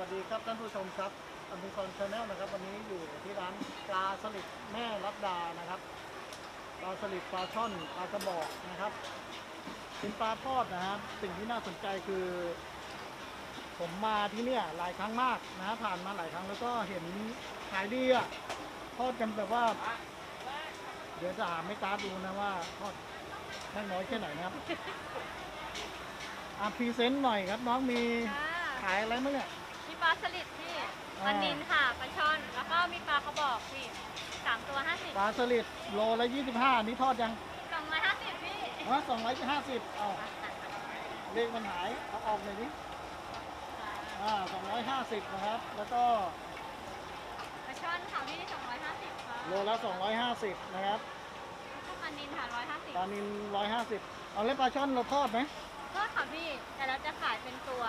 วัสดีครับท่านผู้ชมครับอเมซอนชาแนลนะครับ วันนี้อยู่ที่ร้านปลาสลิดแม่รัดดานะครับปลาสลิดปลาช่อนปลากระบอกนะครับเป็นปลาทอดนะครับ สิ่งที่น่าสนใจคือ ผมมาที่เนี่ยหลายครั้งมากนะฮะผ่านมาหลายครั้งแล้วก็เห็นขายดีอะทอดกันแบบว่า เดี๋ยวจะหาไม่กล้าดูนะว่าทอดแค่น้อยแค่ไหนนะครับอะพรีเซนต์หน่อยครับน้องมีค่ะขายอะไรมั้งเนี่ยมีปลาสลิดพี่อ่าปลานินค่ะปลาช่อน แล้วก็มีปลากระบอกพี่สามตัวห้าสิบปลาสลิดโลละยี่สิบห้านี่ทอดยังสองร้อยห้าสิบพี่ฮะสองร้อยห้าสิบเอาเลขมันหายเอาออกเลยดิอ่าสองร้อยห้าสิบนะครับ แล้วก็ปลาช่อนค่ะพี่สองร้อยห้าสิบค่ะโลละสองร้อยห้าสิบนะครับแล้วก็ปลานินค่ะร้อยห้าสิบปลานิลร้อยห้าสิบเอาเล่นปลาช่อนเราทอดไหมก็ค่ะพี่แต่เราจะขายเป็นตัว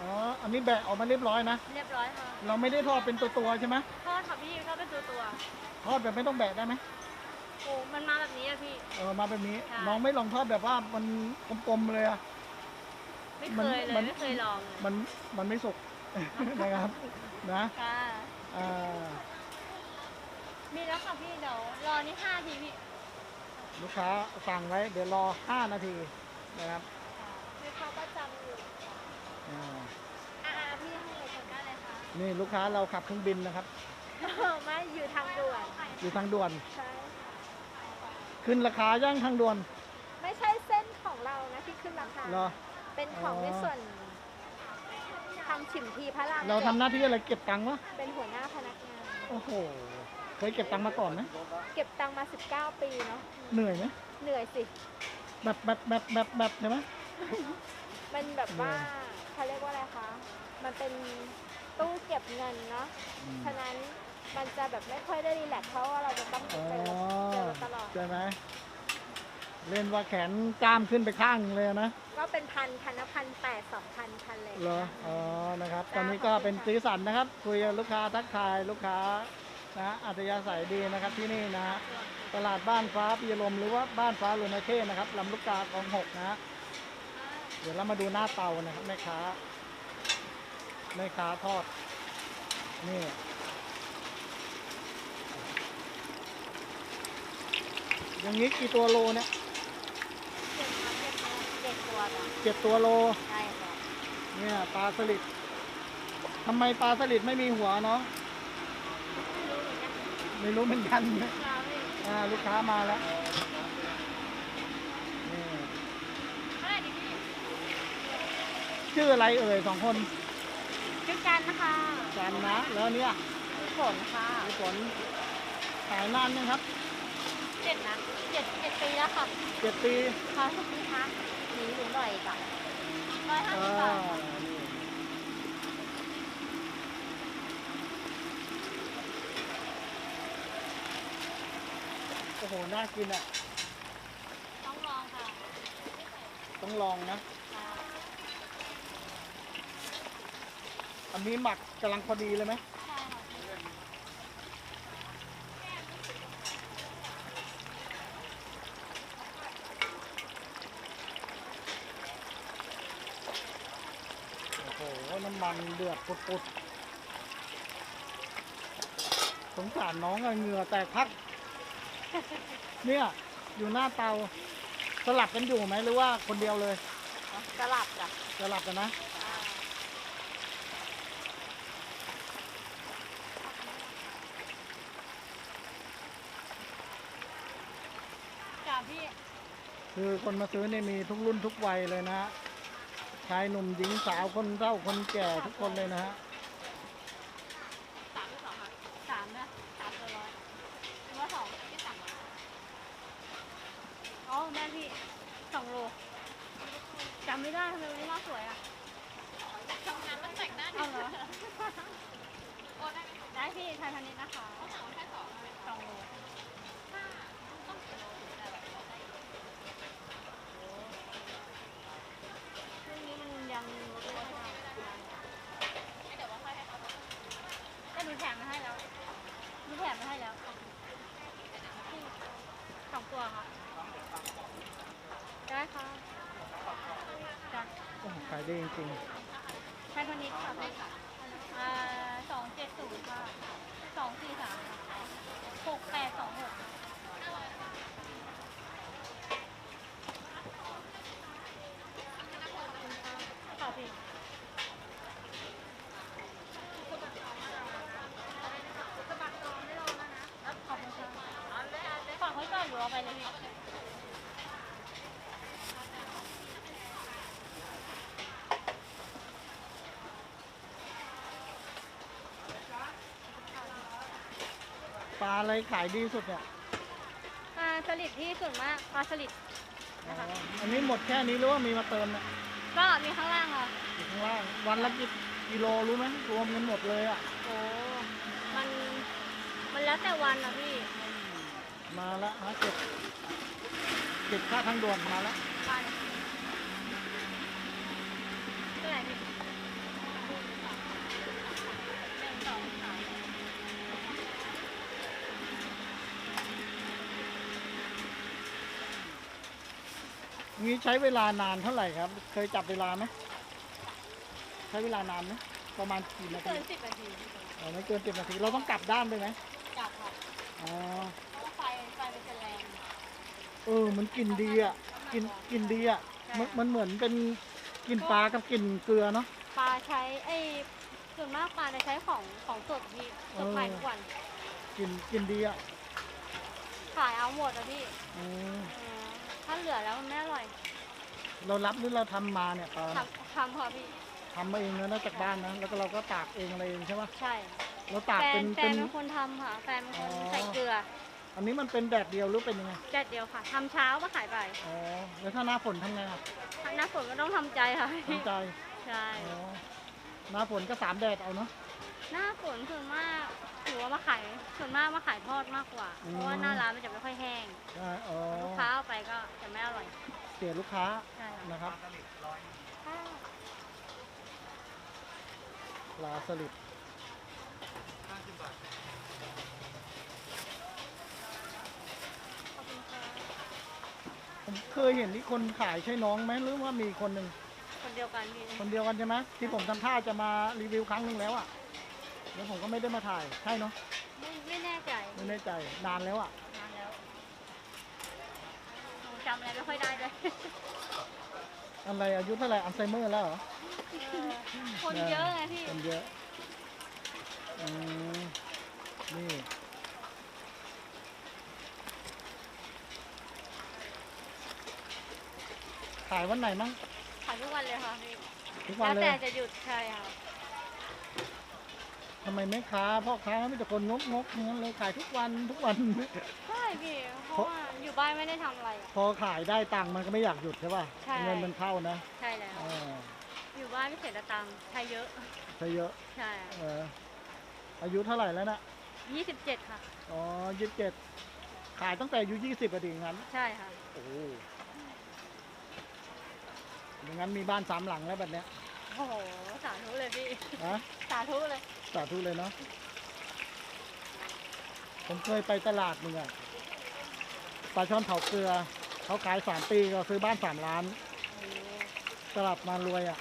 อ๋อ อันนี้แบะออกมาเรียบร้อยนะ เรียบร้อยค่ะเราไม่ได้ทอดเป็นตัวตัวๆใช่ไหมทอดค่ะพี่ทอดเป็นตัวตัวทอดแบบไม่ต้องแบะได้ไหมๆโอ้มันมาแบบนี้อะพี่ เออมาแบบนี้ ค่ะ น้องไม่ลองทอดแบบว่ามันกลมๆเลยอะ ไม่เคยเลมัยนไม่เคยลองเลยมันมันไม่สุก นะครับ นะค่ะอ่ามีแล้วค่ะพี่เดี๋ยวรอนี่ห้าทีพี่ลูกค้าสั่งไว้ เดี๋ยวรอ 5 นาทีนะครับ มีเขาประจำอยู่ อ่า อ่าพี่ให้เลยคนได้เลยค่ะ นี่ลูกค้าเราขับเครื่องบินนะครับ ไม่อยู่ทางด่วนอยู่ทางด่วน ใช่ ขึ้นราคาย่างทางด่วน ไม่ใช่เส้นของเรานะที่ขึ้นราคา เหรอ เป็นของอ๋อในส่วนทำฉิมพีพระรามเราทำหน้าที่อะไรเก็บตังค์วะ เป็นหัวหน้าพนักงาน โอ้โห เคยเก็บตังค์มาก่อนไหมเก็บตังค์มา 19 ปีเนาะ เหนื่อยไหมเหนื่อยสิ แบบแบบแบบแบบแบบใช่ไหมมันแบบว่าเหนื่อยเขาเรียกว่าอะไรคะ มันเป็น ตู้เก็บเงินเนาะอืมฉะนั้นมันจะแบบไม่ค่อยได้รีแลกซ์เพราะว่าเราจะต้องอ๋อเจอเจอตลอด ใช่ไหมเล่นว่าแขนกล้ามขึ้นไปข้างเลยนะ ก็เป็นพันพันละพันแปดสองพันพันเลยเหรอ อ๋อ นะครับตจ้าอนนี้ก็ขอบคุณเป็นค่ะสีสันนะครับ คุยกับลูกค้าทักทายลูกค้านะอัธยาศัยดีนะครับที่นี่นะฮะตลาดบ้านฟ้าปิยลมหรือว่าบ้านฟ้าลุนาเช่นะครับลำลูกกาของหกนะฮะเดี๋ยวเรามาดูหน้าเตานะครับแม่ค้า แม่ค้าทอด นี่อย่างนี้กี่ตัวโลเนี่ยเจ็ดครับเจ็ดตัวเจ็ดตัวจ้ะเจ็ดตัวโล ใช่ค่ะเนี่ยปลาสลิดทำไมปลาสลิดไม่มีหัวเนาะไม่รู้เหมือนกันไม่รู้เหมือนกันนะเราไม่อ่าลูกค้ามาแล้วนี่เท่าไหร่ดีพี่ชื่ออะไรเอ่ยสองคน ชื่อกันนะคะกันนะแล้วเนี่ยฝนค่ะพี่ฝนขายนานยังครับเจ็ดนะเจ็ดเจ็ดปีแล้วค่ะเจ็ดปีค่ะทุกปีคะหนีหนูหน่อยจ้ะร้อยห้าอ่าสิบบาทนี่โอ้โห น่ากินอะ ต้องลองค่ะ ต้องลองนะ ค่ะ อันนี้หมักกำลังพอดีเลยไหมใช่ค่ะโอ้โห น้ำมันเดือดปุดๆสงสารน้องอะเหงื่อแตกพัก เนี่ย อยู่หน้าเตา สลับกันอยู่ไหมหรือว่าคนเดียวเลยสลับจ้ะ สลับกันนะจ้ะพี่ คือคนมาซื้อเนี่ยมีทุกรุ่นทุกวัยเลยนะฮะชายหนุ่มหญิงสาวคนเฒ่าคนแก่ทุกคนเลยนะฮะสามหรือสองคะสามนะสามตัวร้อยหรือว่าสองที่สามร้อยอ๋อแม่พี่สองโลจำไม่ได้ทำไมวันนี้หน้าสวยอะทำงานมันแต่งหน้าเอาเหรอได้พี่ไทยพาณิชย์นะคะแค่สองสองโลช่วงนี้มันยังลดไม่ได้ก็ดูแถมมาให้แล้วดูแถมมาให้แล้วนี่สองตัวค่ะได้ค่ะจ้ะ โอ้โหขาย ดีจริงไทยพาณิชย์ค่ะพี่อ่าสองเจ็ดศูนย์ค่ะสองสี่สามค่ะหกแปดสองหกค่ะพี่ขอบคุณค่ะฝากไว้ก่อนหรือเอาไปเลยพี่ ปลาอะไรขายดีสุดเนี่ยปลาสลิดที่ส่วนมากปลาสลิดอ๋ออันนี้หมดแค่นี้หรือว่ามีมาเติมเนี่ยก็มีข้างล่างค่ะอยู่ข้างล่างวันละกี่กิโลรู้ไหมรวมกันหมดเลยอะโอ้มันมันแล้วแต่วันนะพี่มาแล้วฮะเก็บเก็บค่าทางด่วนมาแล้ว ปลาเนี่ยเท่าไหร่พี่หนึ่งสองสาม งี้ใช้เวลานานเท่าไหร่ครับ เคยจับเวลาไหมใช้เวลานานไหมประมาณกี่นาเกิทีนสิบนาทีอ๋อไม่เกินสิบนาที เราต้องกลับด้านด้วยไหมจับค่ะอ๋อเพราะว่าไฟไฟมันจะแรงเออ มันกลิ่นดีอะกลิ่นกลิ่นดีอะมันมันเหมือนเป็นกลิ่นปลากับกลิ่นเกลือเนาะปลาใช้ไอ้ส่วนมากปลาจะใช้ของของสดพี่สดใหม่ทุกวันกลิ่นกลิ่นดีอะขายเอาหมดอะพี่อืมเออ ถ้าเหลือแล้วมันไม่อร่อยเรารับหรือเราทำมาเนี่ยปลาทำทำค่ะพี่ ทำมาเองนะนอกจากบ้านนะแล้วก็เราก็ตากเองอะไรเองใช่ปะใช่ เราตากแฟเป็นนแฟเป็น นเป็นคนทำค่ะ แฟนเป็นคนอ๋อ ใส่เกลืออันนี้มันเป็นแดดเดียวหรือเป็นยังไงแดดเดียวค่ะทำเช้าก็ขายไปอ๋อแล้วถ้าหน้าฝนทำไงอะหน้าฝนก็ต้องทำใจค่ะ ทำใจใช่ อ๋อหน้าฝนก็สามแดดเอาเนาะ หน้าฝนส่วนมากถือว่ามาขายส่วนมากมาขายทอดมากกว่า อืม เพราะว่าหน้าร้านมันจะไม่ค่อยแห้งใช่อ๋อลูกค้าเอาไปก็จะไม่อร่อย เสียลูกค้าใช่ค่ะนะครับค่ะปลาสลิดขอบคุณค่ะผมเคยเห็นที่คนขายใช่น้องไหมหรือว่ามีคนหนึ่งคนเดียวกันพี่คนเดียวกันใช่ไหมที่ผมทำท่าจะมารีวิวครั้งหนึ่งแล้วอะ แล้วผมก็ไม่ได้มาถ่าย ใช่เนาะ ไม่ไม่แน่ใจไม่แน่ใจ นานแล้วอะ นานแล้วหนูจำอะไรไม่ค่อยได้เลยอะไรอายุเท่าไหร่อัลไซเมอร์แล้วเหรอ เออคนเยอะไงพี่ คนเยอะอืมนี่ขายวันไหนมั้งขายทุกวันเลยค่ะพี่ทุกวันแล้วเลแต่ยจะหยุดใช่ค่ะ ทำไมแม่ค้าพ่อค้าไม่แต่คนงกงกๆทั้งนั้นเลยขายทุกวันทุกวัน ใช่พี่ เพราะว่าอยู่บ้านไม่ได้ทำอะไรอะพอขายได้ตังค์มันก็ไม่อยากหยุดใช่ป่ะใช่ เงินมันเข้านะใช่แล้ว เอออยู่บ้านไม่เสียตังค์ใช้เยอะ ใช่เยอะใช่เอออายุเท่าไหร่แล้วนะยี่สิบเจ็ดค่ะ อ๋อยี่สิบเจ็ดขายตั้งแต่อายุยี่สิบอะดิงั้น ใช่ค่ะ โอ้โหอย่างนั้นมีบ้านสามหลังแล้วแบบเนี้ย โอ้โห สาธุเลยพี่ นะสาธุเลย สาธุเลยเนาะผมเคยไปตลาดหนึ่งอะปลาช่อนเผาเกลือ เขาขายสามปีก็ซื้อบ้านสามล้าน ตลาดมารวยอะ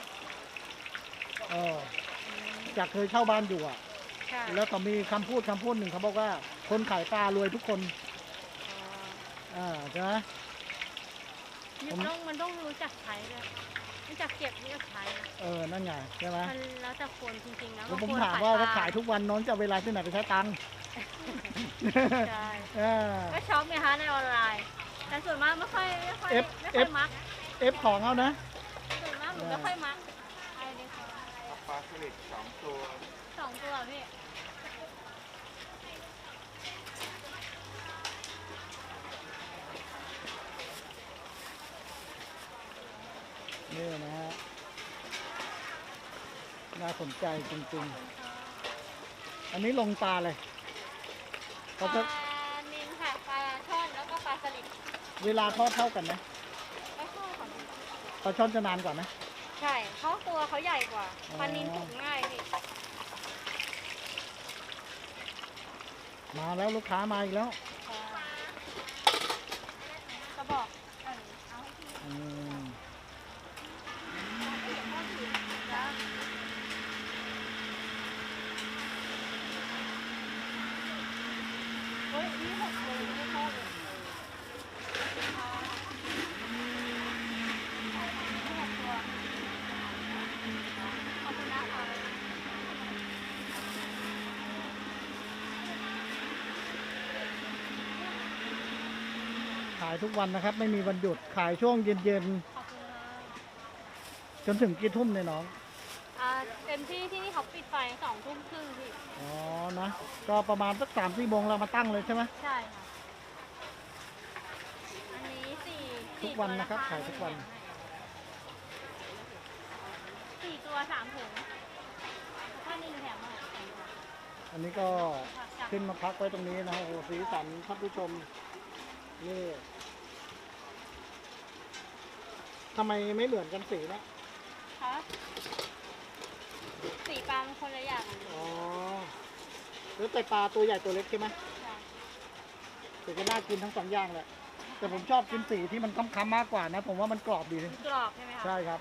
เออจากเคยเช่าบ้านอยู่อะใช่แล้วก็มีคำพูดคำพูดหนึ่งเขาบอกว่า คนขายปลารวยทุกคน อ่าใช่ไหมนี่ผมต้องมันต้องรู้จักใช้ด้วย รู้จักเก็บรู้จักใช้เออ นั่นไงใช่ไหมมันแล้วแต่คนจริงๆนะแล้วผมบงคนถามว่าถ้าปลขายทุกวันน้องจะเอาเวลาที่ไหนไปใช้ตังค์ ใช่เออ ก็ช็อปไงคะในออนไลน์ แต่ส่วนมากไม่ค่อยไม่ค่อย F ไม่ค่อย F มัก เอฟของเอานะ ส่วนมากหนูไม่ค่อยมักไอ้นี่ค่ะปลาสลิดสองตัวสองตัวพี่ นี่นะฮะ น่าสนใจจริงๆ อันนี้ลงปลาเลยปเขาลาจะนิลค่ะปลาช่อนแล้วก็ปลาสลิดเวลาทอดเท่ากันไหมไม่ค่อยค่ะปลาช่อนจะนานกว่าไหม ใช่เพราะตัวเขาใหญ่กว่าอ๋อ ปลานิลสุกง่ายพี่มาแล้วลูกค้ามาอีกแล้วกระบอกเออเอาให้พี่ อืม นะ อ้ยนี่หกโลไม่พอเลยอ่าหกตัวขอบคุณนะคะ ขายทุกวันนะครับ ไม่มีวันหยุดขายช่วงเย็นขอบคุณค่ะๆจนถึงกี่ทุ่มเนี่ยน้อง อ่าเต็มที่ที่นี่เขาปิดไฟสองทุ่มครึ่งพี่อ๋อนะ ก็ประมาณสักสามสี่โมงเรามาตั้งเลยใช่ไหม ใช่ค่ะ อันนี้สี่ทุกวันนะครับขายทุกวัน สี่ตัวสามถุงถ้านี่แถมมาสองตัวอันนี้ก็ ค่ะจากขึ้นมาพักไว้ตรงนี้นะฮะโอ้โหสีสันท่านผู้ชมนี่ ทำไมไม่เหมือนกันสีนะคะสีปลามันคนละอย่างกันอ๋อแล้วแต่ปลาตัวใหญ่ตัวเล็กใช่ไหมใช่แต่ก็น่ากินทั้งสองอย่างแหละ แต่ผมชอบกินสีที่มันค้ำๆมากกว่านะ ผมว่ามันกรอบดีนะกรอบใช่ไหมคะใช่ครับ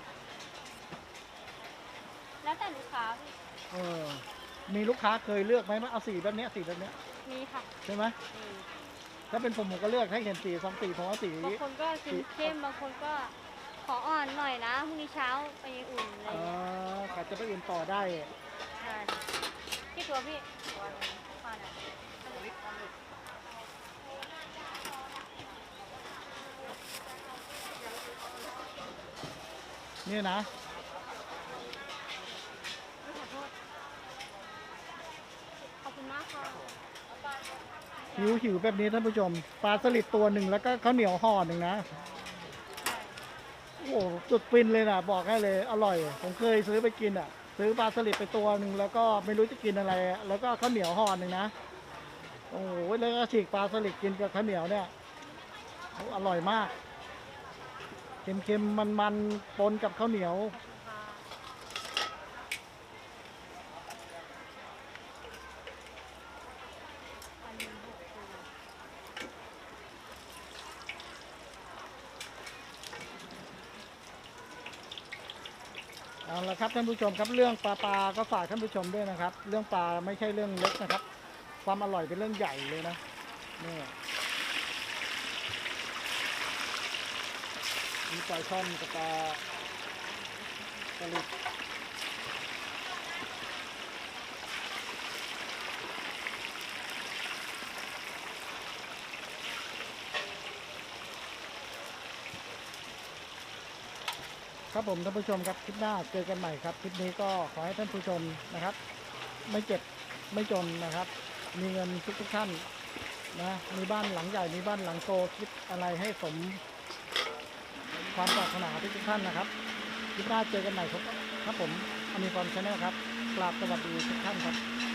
แล้วแต่ลูกค้าพี่เออ มีลูกค้าเคยเลือกไหมว่าเอาสีแบบเนี้ยสีแบบเนี้ยมีค่ะใช่ไหมมีถ้าเป็นผมผมก็เลือกให้เห็นสีสองสีผมว่าสี บางคนก็กินเข้มบางคนก็ข ออ่อนหน่อยนะพรุ่งนี้เช้าไปอุ่นอะไรเออย่างเงี้ยอขาดจะไปอื่นต่อได้ ใช่กี่ตัวพี่ตัวหนึงปลาเนี่ยนี่นะขอโทษขอบคุณมากค่ะหิวหิวแบบนี้ท่านผู้ชม ปลาสลิดตัวหนึ่งแล้วก็ข้าวเหนียวห่อหนึ่งนะโอ้โหสุดฟินเลยนะบอกให้เลย อร่อย ผมเคยซื้อไปกินอะ ซื้อปลาสลิดไปตัวหนึ่งแล้วก็ไม่รู้จะกินอะไร แล้วก็ข้าวเหนียวห่อหนึ่งนะ โอ้โหแล้วก็ฉีกปลาสลิดกินกับข้าวเหนียวเนี่ยโอ้อร่อยมาก เค็มๆมันๆปนกับข้าวเหนียว ขอบคุณค่ะอันนี้หกตัว เอา ละครับท่านผู้ชมครับเรื่องปลาปลาก็ฝากท่านผู้ชมด้วยนะครับ เรื่องปลาไม่ใช่เรื่องเล็กนะครับ ความอร่อยเป็นเรื่องใหญ่เลยนะนี่มีปลาช่อนกับปลาสลิด ครับผมท่านผู้ชมครับคลิปหน้าเจอกันใหม่ครับคลิปนี้ก็ขอให้ท่านผู้ชมนะครับ ไม่เจ็บไม่จนนะครับ มีเงินทุกทุกท่านนะมีบ้านหลังใหญ่มีบ้านหลังโตคิดอะไรให้สม ความปรารถนาทุกทุกท่านนะครับคลิปหน้าเจอกันใหม่ครับครับผมอมีฟอร์มชแนลครับกราบสวัสดีทุกท่านครับ